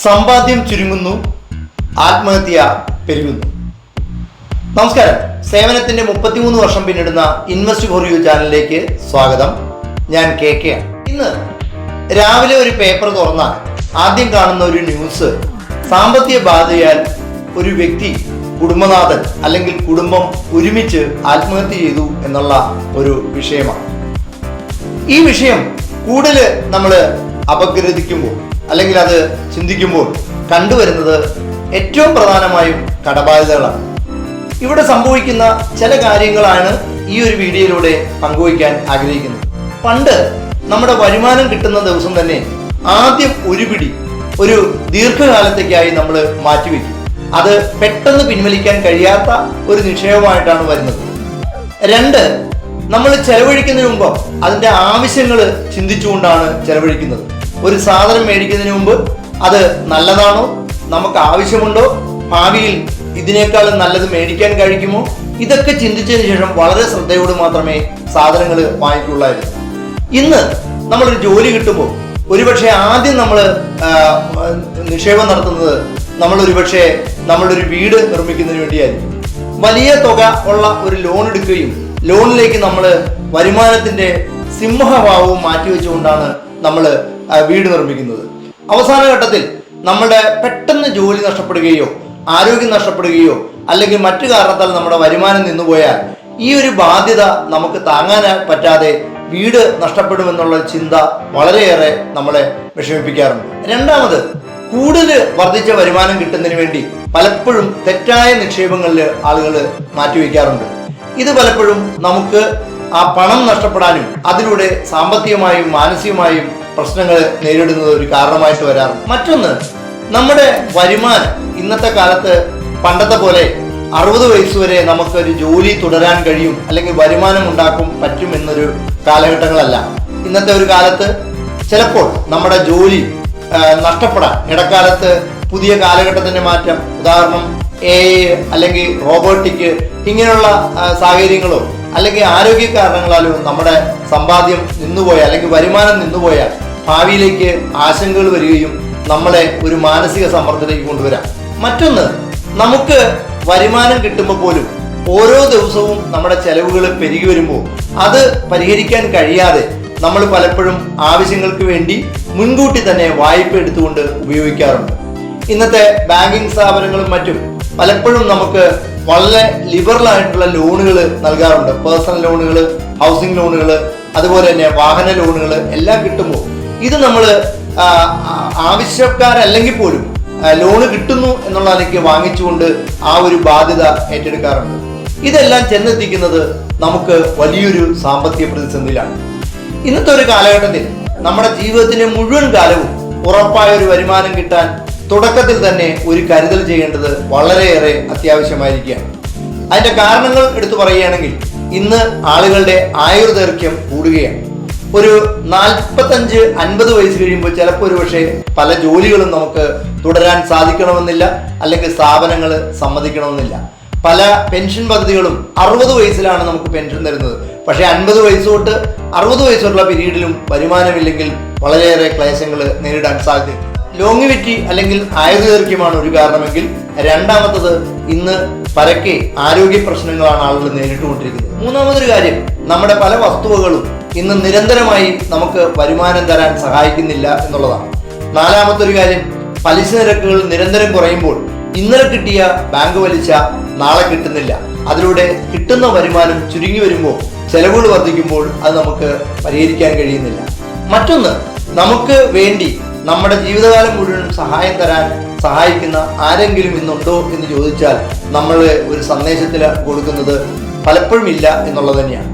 സമ്പാദ്യം ചുരുങ്ങുന്നു ആത്മഹത്യ പെരുകുന്നു. നമസ്കാരം. സേവനത്തിന്റെ മുപ്പത്തിമൂന്ന് വർഷം പിന്നിടുന്ന ഇൻവെസ്റ്റ് ഫോർ യു ചാനലിലേക്ക് സ്വാഗതം. ഞാൻ കെ കെ ആണ്. ഇന്ന് രാവിലെ ഒരു പേപ്പർ തുറന്നാൽ ആദ്യം കാണുന്ന ഒരു ന്യൂസ് സാമ്പത്തിക ബാധയാൽ ഒരു വ്യക്തി കുടുംബനാഥൻ അല്ലെങ്കിൽ കുടുംബം ഒരുമിച്ച് ആത്മഹത്യ ചെയ്തു എന്നുള്ള ഒരു വിഷയമാണ്. ഈ വിഷയം കൂടുതൽ നമ്മൾ അപഗ്രഥിക്കുമ്പോൾ അല്ലെങ്കിൽ അത് ചിന്തിക്കുമ്പോൾ കണ്ടുവരുന്നത് ഏറ്റവും പ്രധാനമായും കടബാധ്യതകളാണ്. ഇവിടെ സംഭവിക്കുന്ന ചില കാര്യങ്ങളാണ് ഈ ഒരു വീഡിയോയിലൂടെ പങ്കുവയ്ക്കാൻ ആഗ്രഹിക്കുന്നത്. പണ്ട് നമ്മുടെ വരുമാനം കിട്ടുന്ന ദിവസം തന്നെ ആദ്യം ഒരു പിടി ഒരു ദീർഘകാലത്തേക്കായി നമ്മൾ മാറ്റിവെക്കും. അത് പെട്ടെന്ന് പിൻവലിക്കാൻ കഴിയാത്ത ഒരു നിക്ഷേപമായിട്ടാണ് വരുന്നത്. രണ്ട് നമ്മൾ ചെലവഴിക്കുന്നതിന് മുമ്പ് അതിന്റെ ആവശ്യങ്ങൾ ചിന്തിച്ചുകൊണ്ടാണ് ചെലവഴിക്കുന്നത്. ഒരു സാധനം മേടിക്കുന്നതിന് മുമ്പ് അത് നല്ലതാണോ? നമുക്ക് ആവശ്യമുണ്ടോ? ഭാവിയിൽ ഇതിനേക്കാൾ നല്ലത് മേടിക്കാൻ കഴിക്കുമോ? ഇതൊക്കെ ചിന്തിച്ചതിന് ശേഷം വളരെ ശ്രദ്ധയോട് മാത്രമേ സാധനങ്ങൾ വാങ്ങിക്കുള്ളായിരുന്നു ഇന്ന് നമ്മളൊരു ജോലി കിട്ടുമ്പോൾ ഒരുപക്ഷെ ആദ്യം നമ്മൾ നിക്ഷേപം നടത്തുന്നത് നമ്മൾ ഒരുപക്ഷെ നമ്മളൊരു വീട് നിർമ്മിക്കുന്നതിന് വേണ്ടിയായിരിക്കും. വലിയ തുക ഉള്ള ഒരു ലോൺ എടുക്കുകയും ലോണിലേക്ക് നമ്മൾ വരുമാനത്തിന്റെ സിംഹഭാവവും മാറ്റിവെച്ചുകൊണ്ടാണ് നമ്മൾ വീട് നിർമ്മിക്കുന്നത്. അവസാന ഘട്ടത്തിൽ നമ്മുടെ പെട്ടെന്ന് ജോലി നഷ്ടപ്പെടുകയോ ആരോഗ്യം നഷ്ടപ്പെടുകയോ അല്ലെങ്കിൽ മറ്റു കാരണത്താൽ നമ്മുടെ വരുമാനം നിന്നുപോയാൽ ഈ ഒരു ബാധ്യത നമുക്ക് താങ്ങാൻ പറ്റാതെ വീട് നഷ്ടപ്പെടുമെന്നുള്ള ചിന്ത വളരെയേറെ നമ്മളെ വിഷമിപ്പിക്കാറുണ്ട്. രണ്ടാമത് കൂടുതൽ വർദ്ധിച്ച വരുമാനം കിട്ടുന്നതിന് വേണ്ടി പലപ്പോഴും തെറ്റായ നിക്ഷേപങ്ങളിൽ ആളുകൾ മാറ്റിവെക്കാറുണ്ട്. ഇത് പലപ്പോഴും നമുക്ക് ആ പണം നഷ്ടപ്പെടാനും അതിലൂടെ സാമ്പത്തികമായും മാനസികമായും പ്രശ്നങ്ങൾ നേരിടുന്നത് ഒരു കാരണമായിട്ട് വരാറുണ്ട്. മറ്റൊന്ന് നമ്മുടെ വരുമാനം. ഇന്നത്തെ കാലത്ത് പണ്ടത്തെ പോലെ അറുപത് വയസ്സ് വരെ നമുക്കൊരു ജോലി തുടരാൻ കഴിയും അല്ലെങ്കിൽ വരുമാനം ഉണ്ടാക്കും പറ്റും എന്നൊരു കാലഘട്ടങ്ങളല്ല. ഇന്നത്തെ ഒരു കാലത്ത് ചിലപ്പോൾ നമ്മുടെ ജോലി നഷ്ടപ്പെടാൻ ഇടക്കാലത്ത് പുതിയ കാലഘട്ടത്തിന്റെ മാറ്റം ഉദാഹരണം എ അല്ലെങ്കിൽ റോബോട്ടിക് ഇങ്ങനെയുള്ള സാഹചര്യങ്ങളോ അല്ലെങ്കിൽ ആരോഗ്യ കാരണങ്ങളാലോ നമ്മുടെ സമ്പാദ്യം നിന്നുപോയാൽ അല്ലെങ്കിൽ വരുമാനം നിന്നുപോയാൽ ഭാവിയിലേക്ക് ആശങ്കകൾ വരികയും നമ്മളെ ഒരു മാനസിക സമ്മർദ്ദത്തിലേക്ക് കൊണ്ടുവരാം. മറ്റൊന്ന് നമുക്ക് വരുമാനം കിട്ടുമ്പോൾ പോലും ഓരോ ദിവസവും നമ്മുടെ ചെലവുകൾ പെരുകി വരുമ്പോൾ അത് പരിഹരിക്കാൻ കഴിയാതെ നമ്മൾ പലപ്പോഴും ആവശ്യങ്ങൾക്ക് വേണ്ടി മുൻകൂട്ടി തന്നെ വായ്പ എടുത്തുകൊണ്ട് ഉപയോഗിക്കാറുണ്ട്. ഇന്നത്തെ ബാങ്കിങ് സ്ഥാപനങ്ങളും മറ്റും പലപ്പോഴും നമുക്ക് വളരെ ലിബറൽ ആയിട്ടുള്ള ലോണുകൾ നൽകാറുണ്ട്. പേഴ്സണൽ ലോണുകൾ ഹൗസിംഗ് ലോണുകൾ അതുപോലെ തന്നെ വാഹന ലോണുകൾ എല്ലാം കിട്ടുമ്പോൾ ഇത് നമ്മൾ ആവശ്യക്കാരല്ലെങ്കിൽ പോലും ലോണ് കിട്ടുന്നു എന്നുള്ള നിലയ്ക്ക് വാങ്ങിച്ചുകൊണ്ട് ആ ഒരു ബാധ്യത ഏറ്റെടുക്കാറുണ്ട്. ഇതെല്ലാം ചെന്നെത്തിക്കുന്നത് നമുക്ക് വലിയൊരു സാമ്പത്തിക പ്രതിസന്ധിയിലാണ്. ഇന്നത്തെ ഒരു കാലഘട്ടത്തിൽ നമ്മുടെ ജീവിതത്തിന്റെ മുഴുവൻ കാലവും ഉറപ്പായ ഒരു വരുമാനം കിട്ടാൻ തുടക്കത്തിൽ തന്നെ ഒരു കരുതൽ ചെയ്യേണ്ടത് വളരെയേറെ അത്യാവശ്യമായിരിക്കുകയാണ്. അതിന്റെ കാരണങ്ങൾ എടുത്തു പറയുകയാണെങ്കിൽ ഇന്ന് ആളുകളുടെ ആയുർദൈർഘ്യം കൂടുകയാണ്. ഒരു നാൽപ്പത്തഞ്ച് അൻപത് വയസ്സ് കഴിയുമ്പോൾ ചിലപ്പോൾ ഒരു പക്ഷേ പല ജോലികളും നമുക്ക് തുടരാൻ സാധിക്കണമെന്നില്ല അല്ലെങ്കിൽ സ്ഥാപനങ്ങൾ സമ്മതിക്കണമെന്നില്ല. പല പെൻഷൻ പദ്ധതികളും അറുപത് വയസ്സിലാണ് നമുക്ക് പെൻഷൻ തരുന്നത്. പക്ഷേ അൻപത് വയസ്സ് തൊട്ട് അറുപത് വയസ്സുള്ള പീരീഡിലും വരുമാനമില്ലെങ്കിൽ വളരെയേറെ ക്ലേശങ്ങൾ നേരിടാൻ സാധ്യത ലോങ്ങിവിറ്റി അല്ലെങ്കിൽ ആയുർദൈർഘ്യമാണ് ഒരു കാരണമെങ്കിൽ രണ്ടാമത്തത് ഇന്ന് പരക്കെ ആരോഗ്യ പ്രശ്നങ്ങളാണ് ആളുകൾ നേരിട്ടുകൊണ്ടിരിക്കുന്നത്. മൂന്നാമതൊരു കാര്യം നമ്മുടെ പല വസ്തുവകളും ഇന്ന് നിരന്തരമായി നമുക്ക് വരുമാനം തരാൻ സഹായിക്കുന്നില്ല എന്നുള്ളതാണ്. നാലാമത്തെ ഒരു കാര്യം പലിശ നിരക്കുകൾ നിരന്തരം കുറയുമ്പോൾ ഇന്നലെ കിട്ടിയ ബാങ്ക് പലിശ നാളെ കിട്ടുന്നില്ല. അതിലൂടെ കിട്ടുന്ന വരുമാനം ചുരുങ്ങി വരുമ്പോൾ ചെലവുകൾ വർദ്ധിക്കുമ്പോൾ അത് നമുക്ക് പരിഹരിക്കാൻ കഴിയുന്നില്ല. മറ്റൊന്ന് നമുക്ക് വേണ്ടി നമ്മുടെ ജീവിതകാലം മുഴുവനും സഹായം തരാൻ സഹായിക്കുന്ന ആരെങ്കിലും ഇന്നുണ്ടോ എന്ന് ചോദിച്ചാൽ നമ്മൾ ഒരു സന്ദേശത്തിൽ കൊടുക്കുന്നത് പലപ്പോഴും ഇല്ല എന്നുള്ളത് തന്നെയാണ്.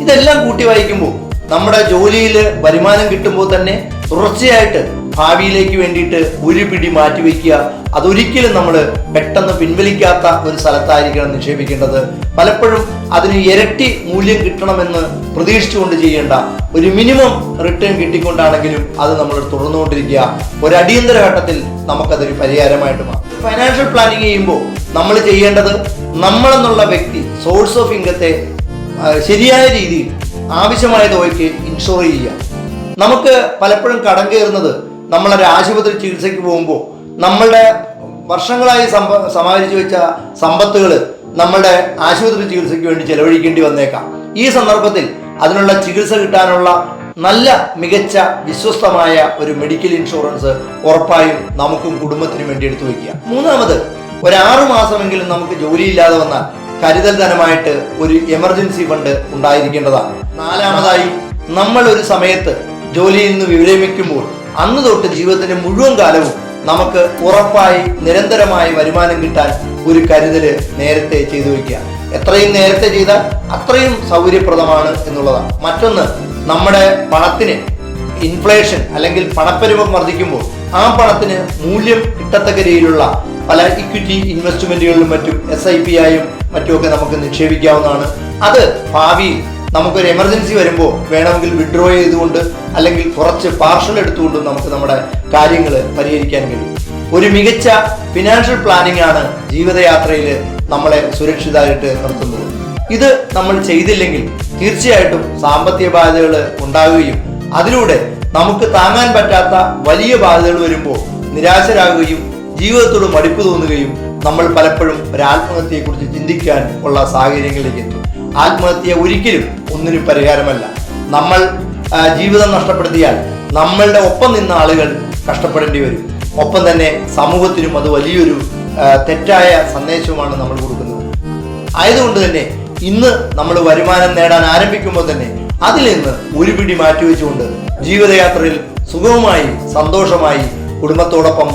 ഇതെല്ലാം കൂട്ടി വായിക്കുമ്പോൾ നമ്മുടെ ജോലിയിൽ വരുമാനം കിട്ടുമ്പോൾ തന്നെ തുടർച്ചയായിട്ട് ഭാവിയിലേക്ക് വേണ്ടിയിട്ട് ഒരു പിടി മാറ്റിവെക്കുക. അതൊരിക്കലും നമ്മൾ പെട്ടെന്ന് പിൻവലിക്കാത്ത ഒരു സ്ഥലത്തായിരിക്കണം നിക്ഷേപിക്കേണ്ടത്. പലപ്പോഴും അതിന് ഇരട്ടി മൂല്യം കിട്ടണമെന്ന് പ്രതീക്ഷിച്ചുകൊണ്ട് ചെയ്യേണ്ട ഒരു മിനിമം റിട്ടേൺ കിട്ടിക്കൊണ്ടാണെങ്കിലും അത് നമ്മൾ തുടർന്നുകൊണ്ടിരിക്കുക. ഒരു അടിയന്തര ഘട്ടത്തിൽ നമുക്കതൊരു പരിഹാരമായിട്ട് മാറും. ഫൈനാൻഷ്യൽ പ്ലാനിങ് ചെയ്യുമ്പോൾ നമ്മൾ ചെയ്യേണ്ടത് നമ്മളെന്നുള്ള വ്യക്തി സോഴ്സ് ഓഫ് ഇൻകത്തെ ശരിയായ രീതിയിൽ ആവശ്യമായ തുകയ്ക്ക് ഇൻഷുർ ചെയ്യുക. നമുക്ക് പലപ്പോഴും കടം കയറുന്നത് നമ്മളൊരു ആശുപത്രി ചികിത്സയ്ക്ക് പോകുമ്പോൾ നമ്മളുടെ വർഷങ്ങളായി സമാഹരിച്ചു വെച്ച സമ്പത്തുകൾ നമ്മളുടെ ആശുപത്രി ചികിത്സയ്ക്ക് വേണ്ടി ചെലവഴിക്കേണ്ടി വന്നേക്കാം. ഈ സന്ദർഭത്തിൽ അതിനുള്ള ചികിത്സ കിട്ടാനുള്ള നല്ല മികച്ച വിശ്വസ്തമായ ഒരു മെഡിക്കൽ ഇൻഷുറൻസ് ഉറപ്പായും നമുക്കും കുടുംബത്തിനും വേണ്ടി എടുത്തു വയ്ക്കുക മൂന്നാമത് ഒരു മാസമെങ്കിലും നമുക്ക് ജോലിയില്ലാതെ വന്നാൽ കരുതൽ ധനമായിട്ട് ഒരു എമർജൻസി ഫണ്ട് ഉണ്ടായിരിക്കേണ്ടതാണ്. നാലാമതായി നമ്മൾ ഒരു സമയത്ത് ജോലിയിൽ നിന്ന് വിരമിക്കുമ്പോൾ അന്ന് തൊട്ട് ജീവിതത്തിന്റെ മുഴുവൻ കാലവും നമുക്ക് ഉറപ്പായി നിരന്തരമായി വരുമാനം കിട്ടാൻ ഒരു കരുതൽ നേരത്തെ ചെയ്തു വയ്ക്കുക എത്രയും നേരത്തെ ചെയ്താൽ അത്രയും സൗകര്യപ്രദമാണ് എന്നുള്ളതാണ്. മറ്റൊന്ന് നമ്മുടെ പണത്തിന് ഇൻഫ്ലേഷൻ അല്ലെങ്കിൽ പണപ്പെരുവം വർദ്ധിക്കുമ്പോൾ ആ പണത്തിന് മൂല്യം കിട്ടത്തക്ക രീതിയിലുള്ള പല ഇക്വിറ്റി ഇൻവെസ്റ്റ്മെന്റുകളിലും മറ്റും എസ് ഐ പി ആയും മറ്റുമൊക്കെ നമുക്ക് നിക്ഷേപിക്കാവുന്നതാണ്. അത് ഭാവിയിൽ നമുക്കൊരു എമർജൻസി വരുമ്പോൾ വേണമെങ്കിൽ വിഡ്രോ ചെയ്തുകൊണ്ട് അല്ലെങ്കിൽ കുറച്ച് പാർഷൽ എടുത്തുകൊണ്ടും നമുക്ക് നമ്മുടെ കാര്യങ്ങൾ പരിഹരിക്കാൻ കഴിയും. ഒരു മികച്ച ഫിനാൻഷ്യൽ പ്ലാനിംഗ് ആണ് ജീവിതയാത്രയിൽ നമ്മളെ സുരക്ഷിതമായിട്ട് നിർത്തുന്നത് ഇത് നമ്മൾ ചെയ്തില്ലെങ്കിൽ തീർച്ചയായിട്ടും സാമ്പത്തിക ബാധ്യതകൾ ഉണ്ടാവുകയും അതിലൂടെ നമുക്ക് താങ്ങാൻ പറ്റാത്ത വലിയ ബാധ്യതകൾ വരുമ്പോൾ നിരാശരാകുകയും ജീവിതത്തോട് മടുപ്പ് തോന്നുകയും നമ്മൾ പലപ്പോഴും ഒരു ആത്മഹത്യയെക്കുറിച്ച് ചിന്തിക്കാൻ ഉള്ള സാഹചര്യങ്ങളിലേക്ക് എത്തും. ആത്മഹത്യ ഒരിക്കലും ഒന്നിനും പരിഹാരമല്ല. നമ്മൾ ജീവിതം നഷ്ടപ്പെടുത്തിയാൽ നമ്മളുടെ ഒപ്പം നിന്ന ആളുകൾ കഷ്ടപ്പെടേണ്ടി വരും. ഒപ്പം തന്നെ സമൂഹത്തിനും അത് വലിയൊരു തെറ്റായ സന്ദേശവുമാണ് നമ്മൾ കൊടുക്കുന്നത്. ആയതുകൊണ്ട് തന്നെ ഇന്ന് നമ്മൾ വരുമാനം നേടാൻ ആരംഭിക്കുമ്പോൾ തന്നെ അതിൽ നിന്ന് ഒരു പിടി മാറ്റിവെച്ചുകൊണ്ട് ജീവിതയാത്രയിൽ സുഖവുമായി സന്തോഷമായി കുടുംബത്തോടൊപ്പം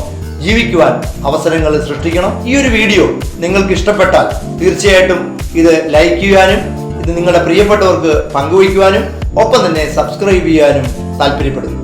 ജീവിക്കുവാൻ അവസരങ്ങൾ സൃഷ്ടിക്കണം. ഈ ഒരു വീഡിയോ നിങ്ങൾക്ക് ഇഷ്ടപ്പെട്ടാൽ തീർച്ചയായിട്ടും ഇത് ലൈക്ക് ചെയ്യാനും ഇത് നിങ്ങളുടെ പ്രിയപ്പെട്ടവർക്ക് പങ്കുവയ്ക്കുവാനും ഒപ്പം തന്നെ സബ്സ്ക്രൈബ് ചെയ്യാനും താല്പര്യപ്പെടുന്നു.